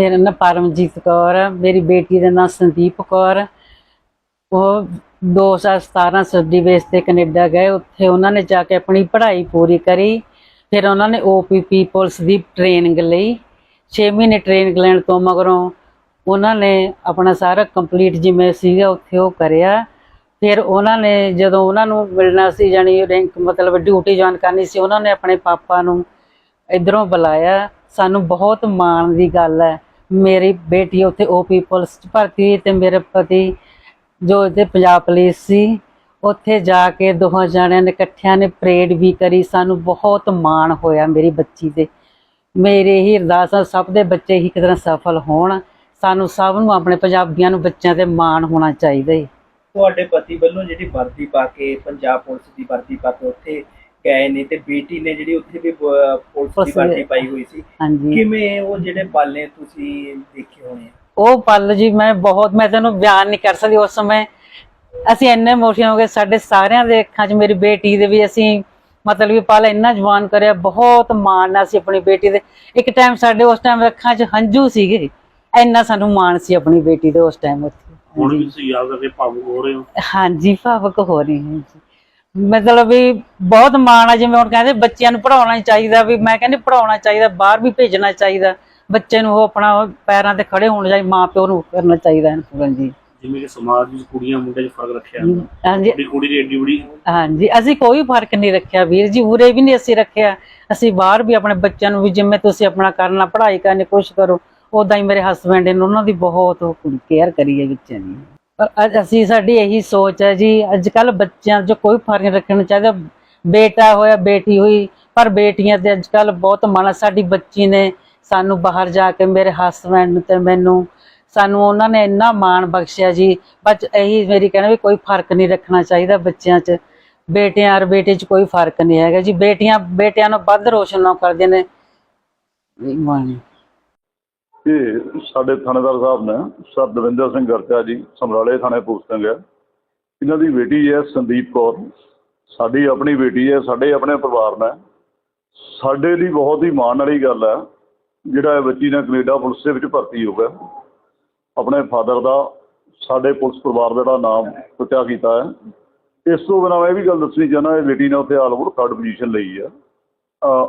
ਮੇਰਾ ਨਾਂ ਪਰਮਜੀਤ ਕੌਰ ਹੈ ਮੇਰੀ ਬੇਟੀ ਦਾ ਨਾਂ ਸੰਦੀਪ ਕੌਰ। ਹੈ। ਉਹ 2017 ਸੱਦੀ ਬੇਸ ਤੇ ਕੈਨੇਡਾ ਗਏ। ਉੱਥੇ ਉਹਨਾਂ ਨੇ ਜਾ ਕੇ ਆਪਣੀ ਪੜ੍ਹਾਈ ਪੂਰੀ ਕਰੀ। ਫਿਰ ਉਹਨਾਂ ਨੇ ਓਪੀਪੀ ਪੁਲਿਸ ਦੀ ਟ੍ਰੇਨਿੰਗ ਲਈ। 6 ਮਹੀਨੇ ਟ੍ਰੇਨਿੰਗ ਲੈਣ ਤੋਂ ਮਗਰੋਂ ਉਹਨਾਂ ਨੇ ਆਪਣਾ ਸਾਰਾ ਕੰਪਲੀਟ ਜਿਵੇਂ ਸੀਗਾ, ਉੱਥੇ ਉਹ ਕਰਿਆ। ਫਿਰ ਉਹਨਾਂ ਨੇ ਜਦੋਂ ਉਹਨਾਂ ਨੂੰ ਮਿਲਣਾ ਸੀ ਜਾਨੀ ਰੈਂਕ ਮਤਲਬ ਡਿਊਟੀ ਜੁਆਇਨ ਕਰਨੀ ਸੀ, ਉਹਨਾਂ ਨੇ ਆਪਣੇ ਪਾਪਾ ਨੂੰ ਇਧਰੋਂ ਬੁਲਾਇਆ। ਸਾਨੂੰ ਬਹੁਤ ਮਾਣ ਦੀ ਗੱਲ ਹੈ। ਮੇਰੀ ਬੇਟੀ ਉੱਥੇ ਓਪੀ ਪੁਲਿਸ ਚ ਭਰਤੀ ਹੋਈ ਤੇ ਮੇਰੇ ਪਤੀ ਜੋ ਇੱਥੇ ਪੰਜਾਬ ਪੁਲਿਸ ਸੀ, ਉੱਥੇ ਜਾ ਕੇ ਦੋਹਾਂ ਜਣਿਆਂ ਨੇ ਇਕੱਠਿਆਂ ਨੇ ਪਰੇਡ ਵੀ ਕਰੀ, ਸਾਨੂੰ ਬਹੁਤ ਮਾਣ ਹੋਇਆ ਮੇਰੀ ਬੱਚੀ ਤੇ। ਮੇਰੇ ਹੀ ਅਰਦਾਸ ਆ, ਸਭ ਦੇ ਬੱਚੇ ਹੀ ਇੱਕ ਤਰ੍ਹਾਂ ਸਫਲ ਹੋਣ। ਸਾਨੂੰ ਸਭ ਨੂੰ ਆਪਣੇ ਪੰਜਾਬੀਆਂ ਨੂੰ ਬੱਚਿਆਂ ਤੇ ਮਾਣ ਹੋਣਾ ਚਾਹੀਦਾ ਹੈ ਤੁਹਾਡੇ ਪਤੀ ਵੱਲੋਂ ਜਿਹੜੀ ਵਰਦੀ ਪਾ ਕੇ, ਪੰਜਾਬ ਪੁਲਿਸ ਦੀ ਵਰਦੀ ਪਾ ਕੇ ਉੱਥੇ ਗਏ ਨੇ ਤੇ ਬੇਟੀ ਨੇ ਜਿਹੜੀ ਉੱਥੇ ਵੀ ਪੁਲਿਸ ਦੀ ਵਰਦੀ ਪਾਈ ਹੋਈ ਸੀ। ਹਾਂਜੀ। ਕਿਵੇਂ ਉਹ ਜਿਹੜੇ ਪਲ ਨੇ ਤੁਸੀਂ ਦੇਖੇ ਹੋਣੇ? ਉਹ ਪਲ ਜੀ ਮੈਂ ਬਹੁਤ ਮੈਂ ਤੈਨੂੰ ਬਿਆਨ ਨਹੀਂ ਕਰ ਸਕਦੀ ਉਸ ਸਮੇਂ। ਅਸੀਂ ਇੰਨੇ ਇਮੋਸ਼ਨ ਹੋ ਗਏ ਸਾਡੇ ਸਾਰਿਆਂ ਦੇ ਅੱਖਾਂ 'ਚ ਮੇਰੀ ਬੇਟੀ ਦੇ ਵੀ ਅਸੀਂ ਮਤਲਬ ਵੀ ਪਲ ਇੰਨਾ ਜਵਾਨ ਕਰਿਆ ਬਹੁਤ ਮਾਣ ਨਾਲ ਸੀ ਆਪਣੀ ਬੇਟੀ ਦੇ ਇੱਕ ਟਾਈਮ ਸਾਡੇ ਉਸ ਟਾਈਮ ਅੱਖਾਂ 'ਚ ਹੰਝੂ ਸੀਗੇ। ਇੰਨਾ ਸਾਨੂੰ ਮਾਣ ਸੀ ਆਪਣੀ ਬੇਟੀ ਦੇ ਉਸ ਟਾਈਮ ਉੱਥੇ। ਹੁਣ ਵੀ ਤੁਸੀਂ ਯਾਦ ਕਰਕੇ ਭਾਵੁਕ ਹੋ ਰਹੇ ਹੋ। ਹਾਂਜੀ ਭਾਵਕ ਹੋ ਰਹੀ ਹਾਂ ਜੀ। ਮਤਲਬ ਵੀ ਬਹੁਤ ਮਾਣ ਆ ਜਿਵੇਂ ਹੁਣ ਕਹਿੰਦੇ ਬੱਚਿਆਂ ਨੂੰ ਪੜਾਉਣਾ ਚਾਹੀਦਾ ਵੀ ਮੈਂ ਕਹਿੰਦੀ ਪੜਾਉਣਾ ਚਾਹੀਦਾ ਬਾਹਰ ਵੀ ਭੇਜਣਾ ਚਾਹੀਦਾ ਬੱਚੇ ਨੂੰ ਉਹ ਆਪਣਾ ਪੈਰਾਂ ਤੇ ਖੜੇ ਹੋਣ ਚਾਹੀਦਾ ਮਾਂ ਪਿਓ ਨੂੰ ਕਰਨਾ ਚਾਹੀਦਾ ਹੈ ਪੂਰਨ ਜੀ। ਜਿਵੇਂ ਕਿ ਸਮਾਜ ਵਿੱਚ ਕੁੜੀਆਂ ਮੁੰਡਿਆਂ 'ਚ ਫ਼ਰਕ ਰੱਖਿਆ ਹਾਂਜੀ। ਕੁੜੀ ਕੁੜੀ ਦੀ ਏਡੀ ਬੜੀ ਹਾਂਜੀ ਅਸੀਂ ਕੋਈ ਫ਼ਰਕ ਨਹੀਂ ਰੱਖਿਆ ਵੀਰ ਜੀ ਉਰੇ ਵੀ ਨਹੀਂ ਅਸੀਂ ਰੱਖਿਆ। ਅਸੀਂ ਬਾਹਰ ਵੀ ਆਪਣੇ ਬੱਚਿਆਂ ਨੂੰ ਵੀ ਜਿਵੇਂ ਤੁਸੀਂ ਆਪਣਾ ਕਰਨਾ ਪੜ੍ਹਾਈ ਕਰਨੀ ਕੋਸ਼ਿਸ਼ ਕਰੋ ਉਦਾਂ ਹੀ ਮੇਰੇ ਹਸਬੰਡ ਨੇ ਉਹਨਾਂ ਦੀ ਬਹੁਤ ਕੇਅਰ ਕਰੀ ਹੈ ਬੱਚਿਆਂ ਦੀ ਪਰ ਅਸੀਂ ਸਾਡੀ ਇਹੀ ਸੋਚ ਹੈ ਜੀ, ਅੱਜ ਕੱਲ ਬੱਚਿਆਂ 'ਚ ਕੋਈ ਫ਼ਰਕ ਨਹੀਂ ਰੱਖਣਾ ਚਾਹੀਦਾ। ਬੇਟਾ ਹੋਇਆ, ਬੇਟੀ ਹੋਈ, ਪਰ ਬੇਟੀਆਂ ਤੇ ਅੱਜ ਕੱਲ ਬਹੁਤ ਮਾਣਾ ਸਾਡੀ ਬੱਚੀ ਨੇ ਸਾਨੂੰ ਬਾਹਰ ਜਾ ਕੇ ਮੇਰੇ ਹਸਬੰਡ ਤੇ ਮੈਨੂੰ, ਸਾਨੂੰ ਉਹਨਾਂ ਨੇ ਇੰਨਾ ਮਾਣ ਬਖਸ਼ਿਆ ਜੀ। ਬਸ ਇਹੀ ਮੇਰੀ ਕਹਿਣਾ ਵੀ ਕੋਈ ਫ਼ਰਕ ਨਹੀਂ ਰੱਖਣਾ ਚਾਹੀਦਾ ਬੱਚਿਆਂ 'ਚ। ਬੇਟਿਆਂ ਔਰ ਬੇਟੇ 'ਚ ਕੋਈ ਫ਼ਰਕ ਨਹੀਂ ਹੈਗਾ ਜੀ। ਬੇਟੀਆਂ, ਬੇਟਿਆਂ ਨੂੰ ਵੱਧ ਰੋਸ਼ਨ ਕਰਦੀਆਂ ਨੇ। ਵੀ ਮਾਣ ਸਾਡੇ ਥਾਣੇਦਾਰ ਸਾਹਿਬ ਨੇ, ਸਰ ਦਵਿੰਦਰ ਸਿੰਘ ਗਰਚਾ ਜੀ, ਸਮਰਾਲੇ ਥਾਣੇ ਪੋਸਟਿੰਗ ਹੈ। ਇਹਨਾਂ ਦੀ ਬੇਟੀ ਹੈ ਸੰਦੀਪ ਕੌਰ। ਸਾਡੀ ਆਪਣੀ ਬੇਟੀ ਹੈ, ਸਾਡੇ ਆਪਣੇ ਪਰਿਵਾਰ ਨੇ। ਸਾਡੇ ਲਈ ਬਹੁਤ ਹੀ ਮਾਣ ਵਾਲੀ ਗੱਲ ਹੈ, ਜਿਹੜਾ ਇਹ ਬੱਚੀ ਨੇ ਕੈਨੇਡਾ ਪੁਲਿਸ ਦੇ ਵਿੱਚ ਭਰਤੀ ਹੋ ਗਿਆ। ਆਪਣੇ ਫਾਦਰ ਦਾ, ਸਾਡੇ ਪੁਲਿਸ ਪਰਿਵਾਰ ਦਾ ਜਿਹੜਾ ਨਾਮ ਉੱਚਾ ਕੀਤਾ ਹੈ। ਇਸ ਤੋਂ ਬਿਨਾਂ ਮੈਂ ਇਹ ਵੀ ਗੱਲ ਦੱਸਣੀ ਚਾਹੁੰਦਾ, ਇਹ ਬੇਟੀ ਨੇ ਉੱਥੇ ਆਲ ਥਰਡ ਪੋਜੀਸ਼ਨ ਲਈ ਹੈ।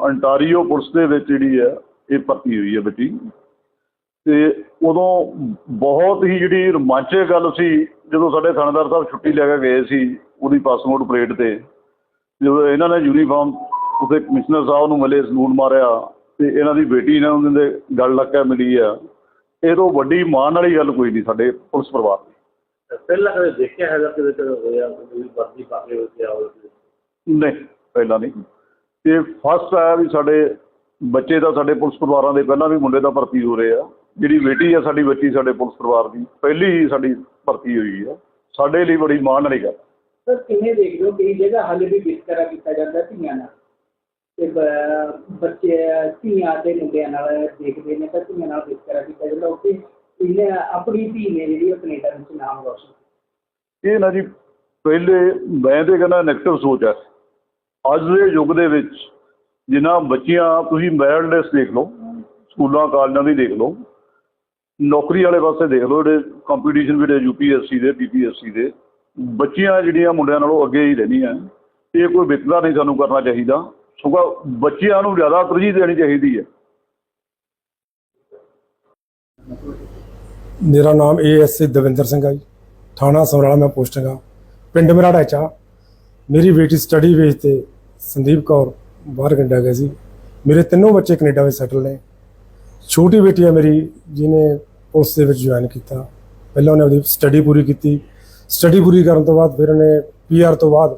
ਅੰਟਾਰੀਓ ਪੁਲਿਸ ਦੇ ਵਿੱਚ ਜਿਹੜੀ ਹੈ, ਇਹ ਭਰਤੀ ਹੋਈ ਹੈ ਬੱਚੀ। ਤੇ ਉਦੋਂ ਬਹੁਤ ਹੀ ਜਿਹੜੀ ਰੋਮਾਂਚਕ ਗੱਲ ਸੀ ਜਦੋਂ ਸਾਡੇ ਥਾਣੇਦਾਰ ਸਾਹਿਬ ਛੁੱਟੀ ਲੈ ਕੇ ਗਏ ਸੀ ਉਹਦੀ ਪਾਸਪੋਰਟ ਪਰੇਡ ਤੇ ਜਦੋਂ ਇਹਨਾਂ ਨੇ ਯੂਨੀਫਾਰਮ ਉਸੇ ਕਮਿਸ਼ਨਰ ਸਾਹਿਬ ਨੂੰ ਮਿਲੇ ਸਲੂਟ ਮਾਰਿਆ ਤੇ ਇਹਨਾਂ ਦੀ ਬੇਟੀ ਨੇ ਉਹਨਾਂ ਦੇ ਗੱਲ ਲੱਗ ਕੇ ਮਿਲੀ ਆ। ਇਹ ਤੋਂ ਵੱਡੀ ਮਾਣ ਵਾਲੀ ਗੱਲ ਕੋਈ ਨਹੀਂ ਸਾਡੇ ਪੁਲਿਸ ਪਰਿਵਾਰ ਦੀ। ਪਹਿਲਾਂ ਕਦੇ ਦੇਖਿਆ ਹੈਗਾ ਕਿਤੇ ਕਿਤੇ ਹੋਇਆ ਵਰਦੀ ਪਾ ਕੇ ਆਓ ਨਹੀਂ ਪਹਿਲਾਂ ਨਹੀਂ। ਤੇ ਫਸਟ ਆਇਆ ਵੀ ਸਾਡੇ ਬੱਚੇ ਦਾ ਸਾਡੇ ਪੁਲਿਸ ਪਰਿਵਾਰਾਂ ਦੇ ਪਹਿਲਾਂ ਵੀ ਮੁੰਡੇ ਦਾ ਭਰਤੀ ਹੋ ਰਹੇ ਆ। ਜਿਹੜੀ ਬੇਟੀ ਆ ਸਾਡੀ ਬੱਚੀ ਸਾਡੇ ਪੁਲਿਸ ਪਰਿਵਾਰ ਦੀ ਪਹਿਲੀ ਹੀ ਸਾਡੀ ਭਰਤੀ ਹੋਈ ਆ। ਸਾਡੇ ਲਈ ਬੜੀ ਮਾਣ ਵਾਲੀ ਗੱਲ। ਸਰ ਕਿਵੇਂ ਦੇਖਦੇ ਹੋ ਕਈ ਜਗ੍ਹਾ ਹਾਲੇ ਵੀ ਵਿਤਕਰਾ ਕੀਤਾ ਜਾਂਦਾ ਧੀਆਂ ਨਾਲ। ਤੇ ਬ- ਬੱਚੇ ਧੀਆਂ ਤੇ ਮੁੰਡਿਆਂ ਨਾਲ ਦੇਖਦੇ ਨੇ ਤਾਂ ਧੀਆਂ ਨਾਲ ਵਿਤਕਰਾ ਕੀਤਾ ਜਾਂਦਾ। ਉੱਥੇ ਇਹਨੇ ਆਪਣੀ ਧੀ ਨੇ ਜਿਹੜੀ ਉਹ ਕੈਨੇਡਾ ਵਿੱਚ ਨਾਮ ਰੋਸ਼ਨ ਕੀਤਾ। ਇਹ ਨਾ ਜੀ ਪਹਿਲੇ ਮੈਂ ਤੇ ਕਹਿੰਦਾ ਨੈਗੇਟਿਵ ਸੋਚ ਹੈ ਅੱਜ ਦੇ ਯੁੱਗ ਦੇ ਵਿੱਚ ਜਿਨ੍ਹਾਂ ਬੱਚੀਆਂ ਤੁਸੀਂ ਮੈਰਿਟ ਲਿਸਟ ਦੇਖ ਲਓ ਸਕੂਲਾਂ ਕਾਲਜਾਂ ਦੀ ਦੇਖ ਲਓ ਨੌਕਰੀ ਵਾਲੇ ਪਾਸੇ ਦੇਖ ਲਓ, ਜਿਹੜੇ ਕੰਪੀਟੀਸ਼ਨ ਵੀ ਜਿਹੜੇ ਯੂਪੀਐਸਸੀ ਦੇ ਪੀਪੀਐਸਸੀ ਦੇ, ਬੱਚੀਆਂ ਜਿਹੜੀਆਂ ਮੁੰਡਿਆਂ ਨਾਲੋਂ ਅੱਗੇ ਹੀ ਰਹਿੰਦੀਆਂ ਇਹ ਕੋਈ ਵਿਤਕਰਾ ਨਹੀਂ ਸਾਨੂੰ ਕਰਨਾ ਚਾਹੀਦਾ, ਸਗੋਂ ਬੱਚਿਆਂ ਨੂੰ ਜ਼ਿਆਦਾ ਤਰਜੀਹ ਦੇਣੀ ਚਾਹੀਦੀ ਹੈ। ਮੇਰਾ ਨਾਮ ਏਐਸਏ ਦਵਿੰਦਰ ਸਿੰਘ ਹੈ ਜੀ। ਥਾਣਾ ਸਮਰਾਲਾ ਮੈਂ ਪੋਸਟਿੰਗ ਹਾਂ ਪਿੰਡ ਮੇਰਾ ਢਾਚਾ। ਮੇਰੀ ਬੇਟੀ ਸਟੱਡੀ ਵੇਜ ਤੇ ਸੰਦੀਪ ਕੌਰ ਬਾਹਰ ਕੈਨੇਡਾ ਗਏ ਸੀ। ਮੇਰੇ ਤਿੰਨੋਂ ਬੱਚੇ ਕੈਨੇਡਾ ਵਿੱਚ ਸੈਟਲ ਨੇ। ਛੋਟੀ ਬੇਟੀ ਹੈ ਮੇਰੀ, ਜਿਹਨੇ ਉਸ ਦੇ ਵਿੱਚ ਜੁਆਇਨ ਕੀਤਾ। ਪਹਿਲਾਂ ਉਹਨੇ ਆਪਣੀ ਸਟੱਡੀ ਪੂਰੀ ਕੀਤੀ। ਸਟੱਡੀ ਪੂਰੀ ਕਰਨ ਤੋਂ ਬਾਅਦ ਫਿਰ ਉਹਨੇ ਪੀਆਰ ਤੋਂ ਬਾਅਦ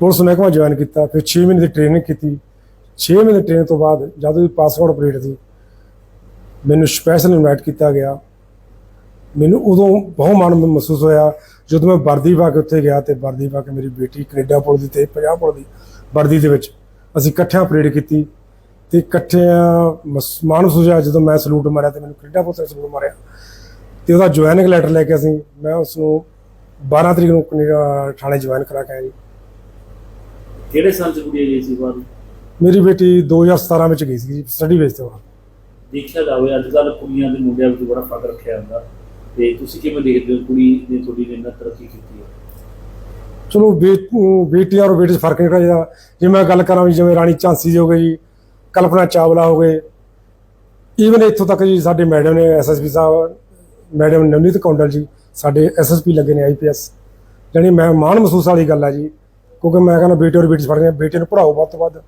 ਪੁਲਿਸ ਮਹਿਕਮਾ ਜੁਆਇਨ ਕੀਤਾ। ਫਿਰ 6 ਮਹੀਨੇ ਦੀ ਟ੍ਰੇਨਿੰਗ ਕੀਤੀ। 6 ਮਹੀਨੇ ਦੀ ਟ੍ਰੇਨਿੰਗ ਤੋਂ ਬਾਅਦ ਜਦ ਉਹਦੀ ਪਾਸਪੋਰਟ ਅਪਡੇਟ ਸੀ, ਮੈਨੂੰ ਸਪੈਸ਼ਲ ਇਨਵਾਈਟ ਕੀਤਾ ਗਿਆ। ਮੈਨੂੰ ਉਦੋਂ ਬਹੁਤ ਮਾਣ ਮਹਿਸੂਸ ਹੋਇਆ। ਜਦੋਂ ਮੈਂ ਵਰਦੀ ਪਾ ਕੇ ਉੱਥੇ ਗਿਆ ਤੇ ਵਰਦੀ ਪਾ ਕੇ ਮੇਰੀ ਬੇਟੀ ਕੈਨੇਡਾ ਪੁਲਿਸ ਦੀ ਤੇ ਪੰਜਾਬ ਪੁਲਿਸ ਦੀ ਵਰਦੀ ਦੇ ਵਿੱਚ ਅਸੀਂ ਇਕੱਠਿਆਂ ਪਰੇਡ ਕੀਤੀ। ਤੇ ਇਕੱਠਿਆਂ ਮਹਿਸੂਸ ਹੋਇਆ ਜਦੋਂ ਮੈਂ ਸਲੂਟ ਮਾਰਿਆ ਤੇ ਮੈਨੂੰ ਪੁਲਿਸ ਨੇ ਸਲੂਟ ਮਾਰਿਆ। ਤੇ ਉਹਦਾ ਜੁਆਇਨਿੰਗ ਲੈਟਰ ਲੈ ਕੇ ਅਸੀਂ ਮੈਂ ਉਸ ਨੂੰ 12 ਤਰੀਕ ਨੂੰ ਥਾਣੇ ਜੁਆਇਨ ਕਰਾ ਕੇ ਆਇਆ ਜੀ। ਕਿਹੜੇ ਸਾਲ ਚ ਕੁੜੀ ਗਈ ਸੀ ਬਾਅਦ? ਮੇਰੀ ਬੇਟੀ 2017 ਵਿੱਚ ਗਈ ਸੀ ਸਟੱਡੀ ਬੇਸ ਤੇ ਬਾਅਦ ਦੇਖਿਆ ਜਾਵੇ ਅੱਜ ਕੱਲ੍ਹ ਕੁੜੀਆਂ ਤੇ ਮੁੰਡਿਆਂ ਵਿੱਚ ਬੜਾ ਫ਼ਰਕ ਰੱਖਿਆ ਜਾਂਦਾ ਤੇ ਤੁਸੀਂ ਕਿਵੇਂ ਦੇਖਦੇ ਹੋ ਕੁੜੀ ਨੇ ਤੁਹਾਡੀ ਨੇ ਇੰਨਾ ਤਰੱਕੀ ਕੀਤੀ ਹੈ? ਚਲੋ ਬੇਟੀਆਂ ਔਰ ਬੇਟੇ 'ਚ ਫ਼ਰਕ ਨਹੀਂ ਰੱਖਣਾ ਚਾਹੀਦਾ ਜੇ ਮੈਂ ਗੱਲ ਕਰਾਂ ਜਿਵੇਂ ਰਾਣੀ ਝਾਂਸੀ ਜੀ ਹੋ ਜੀ ਕਲਪਨਾ ਚਾਵਲਾ ਹੋ ਗਏ। ਈਵਨ ਇੱਥੋਂ ਤੱਕ ਜੀ ਸਾਡੇ ਮੈਡਮ ਨੇ ਐਸਐਸਪੀ ਸਾਹਿਬ ਮੈਡਮ ਨਵਨੀਤ ਕੌਂਡਲ ਜੀ ਸਾਡੇ ਐਸਐਸਪੀ ਲੱਗੇ ਨੇ ਆਈਪੀਐਸ ਜਾਣੀ ਮੈਂ ਮਾਣ ਮਹਿਸੂਸ ਵਾਲੀ ਗੱਲ ਆ ਜੀ ਕਿਉਂਕਿ ਮੈਂ ਕਹਿੰਦਾ ਬੇਟੇ ਔਰ ਬੇਟੀ ਨਹੀਂ ਬੇਟੇ ਨੂੰ ਪੜਾਓ ਵੱਧ ਤੋਂ ਵੱਧ।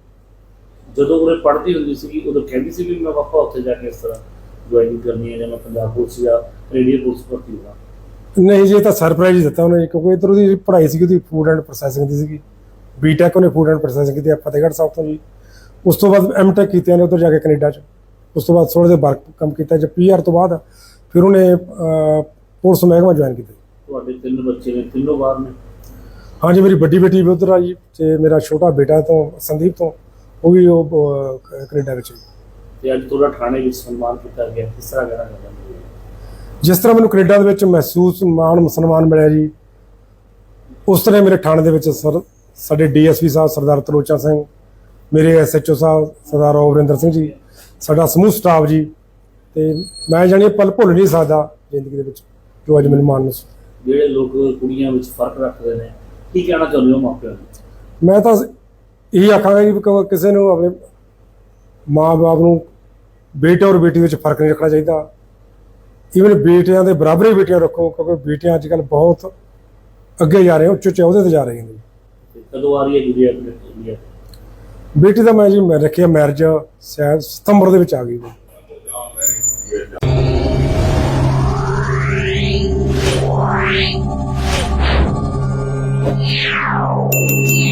ਜਦੋਂ ਉਹ ਪੜ੍ਹਦੀ ਹੁੰਦੀ ਸੀ ਉਦੋਂ ਕਹਿੰਦੀ ਸੀ ਵੀ ਮੈਂ ਪਾਪਾ ਉੱਥੇ ਜਾ ਕੇ ਇਸ ਤਰ੍ਹਾਂ ਜੁਆਇਨਿੰਗ ਕਰਨੀ ਹੈ ਜਾਂ ਮੈਂ ਪੰਜਾਬ ਪੁਲਿਸ ਜਾਂ ਰੇਡੀਓ ਪੁਲਿਸ ਭਰਤੀ ਹੋਣਾ ਨਹੀਂ ਜੀ ਇਹ ਤਾਂ ਸਰਪ੍ਰਾਈਜ਼ ਦਿੱਤਾ ਉਹਨੇ ਕਿਉਂਕਿ ਇਧਰ ਉਹਦੀ ਪੜ੍ਹਾਈ ਸੀਗੀ ਉਹਦੀ ਫੂਡ ਐਂਡ ਪ੍ਰੋਸੈਸਿੰਗ ਦੀ ਸੀਗੀ। ਬੀਟੈਕ ਉਹਨੇ ਫੂਡ ਐਂਡ ਪ੍ਰੋਸੈਸਿੰਗ ਕੀਤੀ ਆ ਫਤਿਹਗੜ੍ਹ ਸਾਹਿਬ ਤੋਂ ਜੀ। ਉਸ ਤੋਂ ਬਾਅਦ ਐਮਟੈਕ ਕੀਤੀ ਨੇ ਉਧਰ ਜਾ ਕੇ ਕੈਨੇਡਾ ਚ। ਉਸ ਤੋਂ ਬਾਅਦ ਥੋੜੇ ਜਿਹਾ ਵਰਕ ਕੰਮ ਕੀਤਾ ਜਦ ਪੀਆਰ ਤੋਂ ਬਾਅਦ ਫਿਰ ਉਹਨੇ ਪੁਲਿਸ ਮਹਿਕਮਾ ਜੁਆਇਨ ਕੀਤਾ। ਤੁਹਾਡੇ ਤਿੰਨ ਬੱਚੇ ਨੇ ਤਿੰਨੋਂ ਬਾਹਰ ਨੇ? ਹਾਂਜੀ ਮੇਰੀ ਵੱਡੀ ਬੇਟੀ ਵੀ ਉਧਰ ਆ ਜੀ ਤੇ ਮੇਰਾ ਛੋਟਾ ਬੇਟਾ ਤੋਂ ਸੰਦੀਪ ਤੋਂ ਉਹ ਵੀ ਉਹ ਕੈਨੇਡਾ ਵਿੱਚ ਜੀ। ਤੇ ਅੱਜ ਤੁਹਾਡਾ ਥਾਣੇ ਵਿੱਚ ਸਨਮਾਨ ਕੀਤਾ ਗਿਆ ਕਿਸ ਤਰ੍ਹਾਂ ਹੋ ਜਿਸ ਤਰ੍ਹਾਂ ਮੈਨੂੰ ਕੈਨੇਡਾ ਦੇ ਵਿੱਚ ਮਹਿਸੂਸ ਮਾਣ ਸਨਮਾਨ ਮਿਲਿਆ ਜੀ ਉਸ ਤਰ੍ਹਾਂ ਮੇਰੇ ਥਾਣੇ ਦੇ ਵਿੱਚ ਸਰ ਸਾਡੇ ਡੀਐਸਪੀ ਸਾਹਿਬ ਸਰਦਾਰ ਤਲੋਚਾ ਸਿੰਘ ਮੇਰੇ ਐਸਐਚਓ ਸਾਹਿਬ ਸਰਦਾਰ ਔਵਰਿੰਦਰ ਸਿੰਘ ਜੀ ਸਾਡਾ ਸਮੂਹ ਸਟਾਫ ਜੀ ਤੇ ਮੈਂ ਜਾਣੀ ਪਲ ਭੁੱਲ ਨਹੀਂ ਸਕਦਾ ਜ਼ਿੰਦਗੀ ਦੇ ਵਿੱਚ ਜੋ ਅੱਜ ਮੈਨੂੰ ਮਾਣ ਮਹਿਸੂਸ ਜਿਹੜੇ ਲੋਕ ਕੁੜੀਆਂ ਵਿੱਚ ਫ਼ਰਕ ਰੱਖਦੇ ਨੇ ਕੀ ਕਹਿਣਾ ਚਾਹੁੰਦੇ ਹੋ ਮਾਪਿਆਂ ਨੂੰ? ਮੈਂ ਤਾਂ ਇਹੀ ਆਖਾਂਗਾ ਜੀ ਕਿਸੇ ਨੂੰ ਆਪਣੇ ਮਾਂ-ਬਾਪ ਨੂੰ ਬੇਟੇ ਔਰ ਬੇਟੀ ਵਿੱਚ ਫ਼ਰਕ ਨਹੀਂ ਰੱਖਣਾ ਚਾਹੀਦਾ। ਈਵਨ ਬੇਟਿਆਂ ਦੇ ਬਰਾਬਰ ਹੀ ਬੇਟੀਆਂ ਰੱਖੋ ਕਿਉਂਕਿ ਬੇਟੀਆਂ ਅੱਜ ਕੱਲ੍ਹ ਬਹੁਤ ਅੱਗੇ ਜਾ ਰਹੇ ਉੱਚ ਉੱਚ ਅਹੁਦੇ ਤੇ ਜਾ ਰਹੀਆਂ ਨੇ। ਕਦੋਂ ਆ ਰਹੀ ਹੈ ਇੰਡੀਆ ਬੇਟੀ ਦਾ ਮੈਂ ਜੀ ਮੈਂ ਰੱਖਿਆ ਮੈਰਿਜ ਸ਼ਾਇਦ ਸਤੰਬਰ ਦੇ ਵਿੱਚ ਆ ਗਈ Yeah.